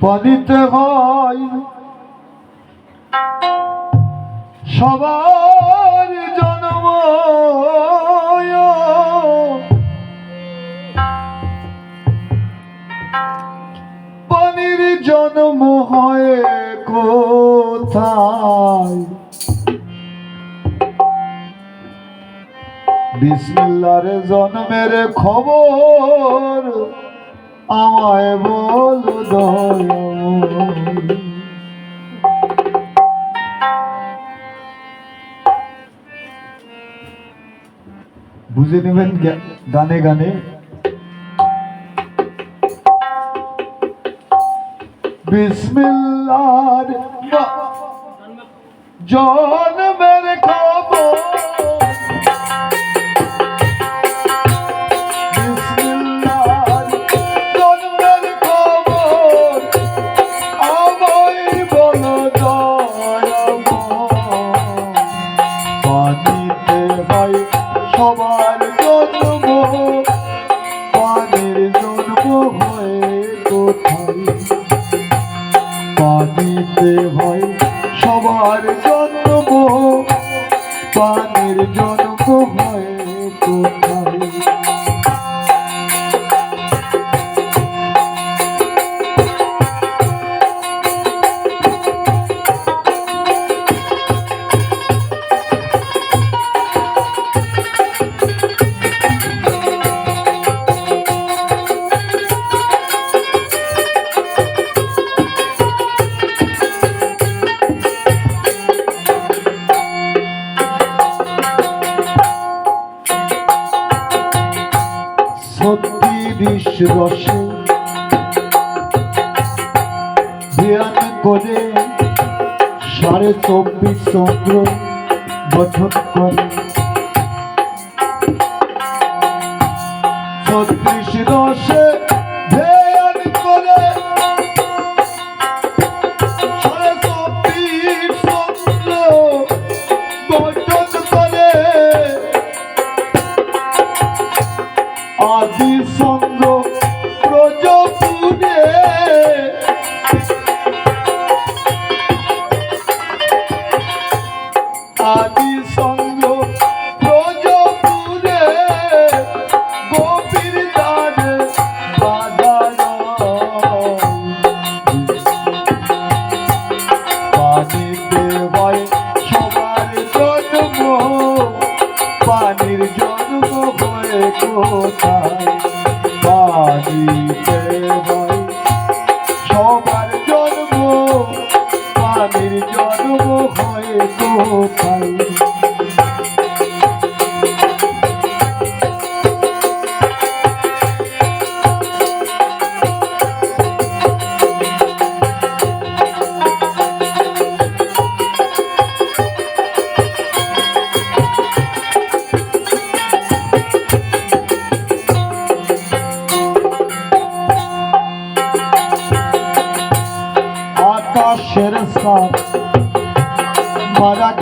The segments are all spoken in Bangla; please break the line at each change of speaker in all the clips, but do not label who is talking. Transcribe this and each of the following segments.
পালিতে হয়। সবার জন্ম পানির জন্ম হয় কোথায়? বিসমিল্লারে জন্মের খবর আমায় বল বুঝে নেবেন গানে গানে? বিসমিল্লাহ জন রসে ধ্যান করে সাড়ে চব্বিশ চন্দ্র বছর করে।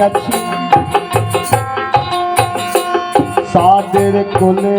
গেছি সাদের কোলে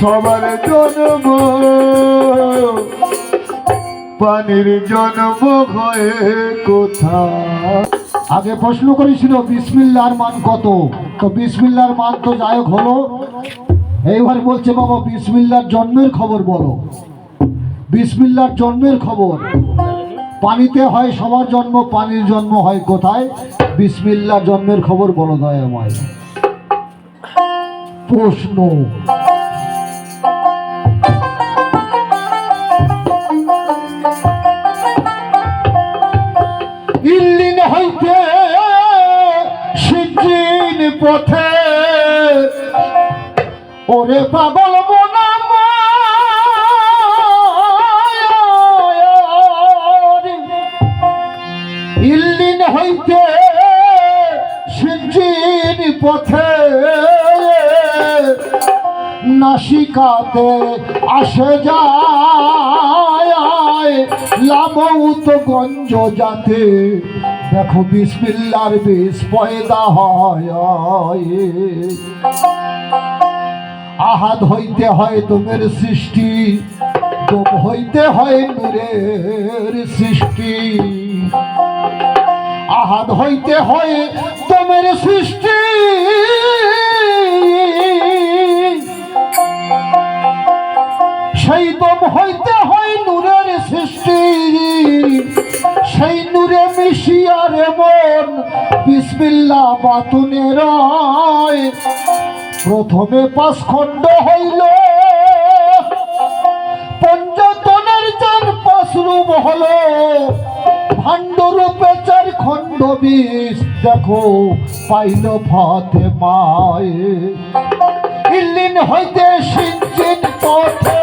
সবার জন্ম। পানির জন্ম আগে প্রশ্ন করেছিল বিসমিল্লার মান কত? তো বিসমিল্লার মান তো যাই হোক হলো। এইবার বলছে বাবা, বিসমিল্লার জন্মের খবর বলো। বিসমিল্লার জন্মের খবর। পানিতে হয়, সবার জন্ম, পানির জন্ম হয় কোথায়? বিসমিল্লা জন্মের খবর বলো দয়াময়। প্রশ্ন। ইল্লিন হইতে সিজিন পথে, ওরে পাগল নাসিকাতে আসে যায় লামৌত গঞ্জ যাতে। দেখো বিসমিল্লার বিষ পয়দা হয় আহাদ হইতে হয় তোমের সৃষ্টি তোম হইতে হয় নূরের সৃষ্টি। আহাদ হইতে হয় তোমের সৃষ্টি সেই দম হইতে হয় নূরের সৃষ্টি। সেই নূরে মিশিয়ারে মন বিসমিল্লা বাতুনে রয়। প্রথমে পাঁচ খণ্ড হইল। পঞ্চতনের চার পাঁচ রূপ হলো। ভাণ্ড রূপে চার খণ্ড বিষ দেখো, পাইল ফাতে মায়। ইল্লিন হইতে সিঞ্চিন পথে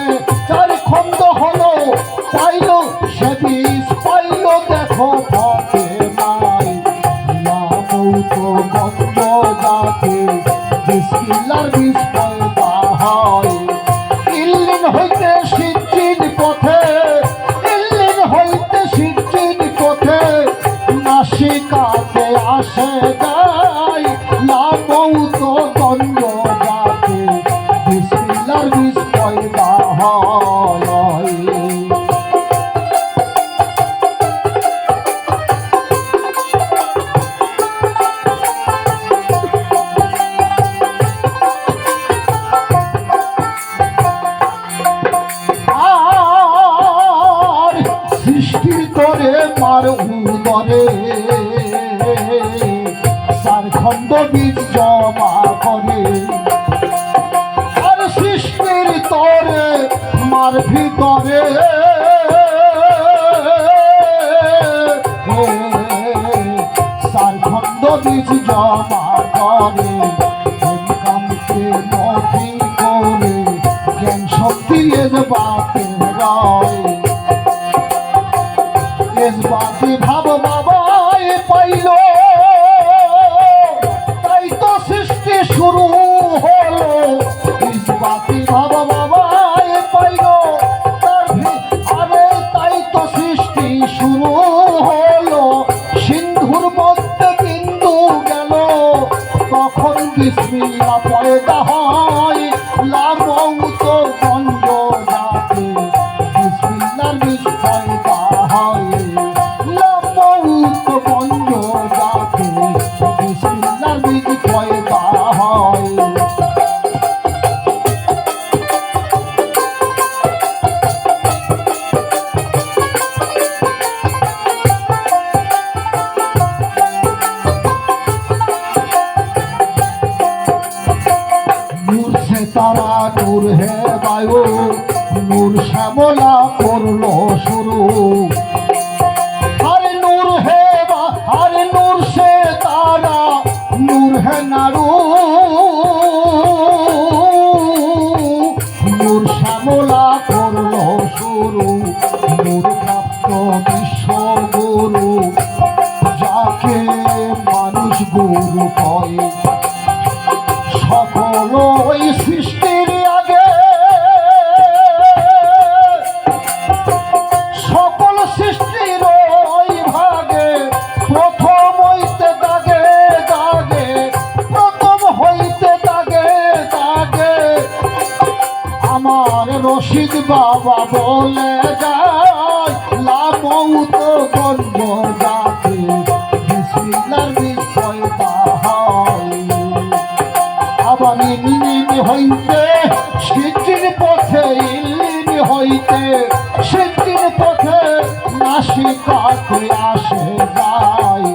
পাইল সে বিষ পাইল দেখো পথে নাই লামৌত গঞ্জ যাতে বিসমিল্লার বিষ পয়দা হয় ইল্লিন হইতে সিজ্জিন পথে, ইল্লিন হইতে সিজ্জিন পথে, নাসিকাতে আসে যায়। ভিতরে চার খণ্ড বীজ জমা করে কামকে নথি করে, জ্ঞান শক্তি এজ বাতে রয়। এজ বাতে ভাব বাবায় পাইল, তাই বিসমিল্লা তারা নূর হে বায়ু, নূর শ্যামলা করল শুরু। আরে নূর হে আরে নূর সে তারা, নূর হে নারু। নূর শ্যামলা করল শুরু, নূর প্রাপ্ত বিশ্বগুরু যাকে মানুষ গুরু কয়। আমার রশিদ বাবা বলে যায়, লামৌত গর্ব যাতে বিসমিল্লার ইলিমি হইতে সিদ্ধির পথে ইলিমি হইতে সিদ্ধির পথে নাসিকাতে আসে যায়।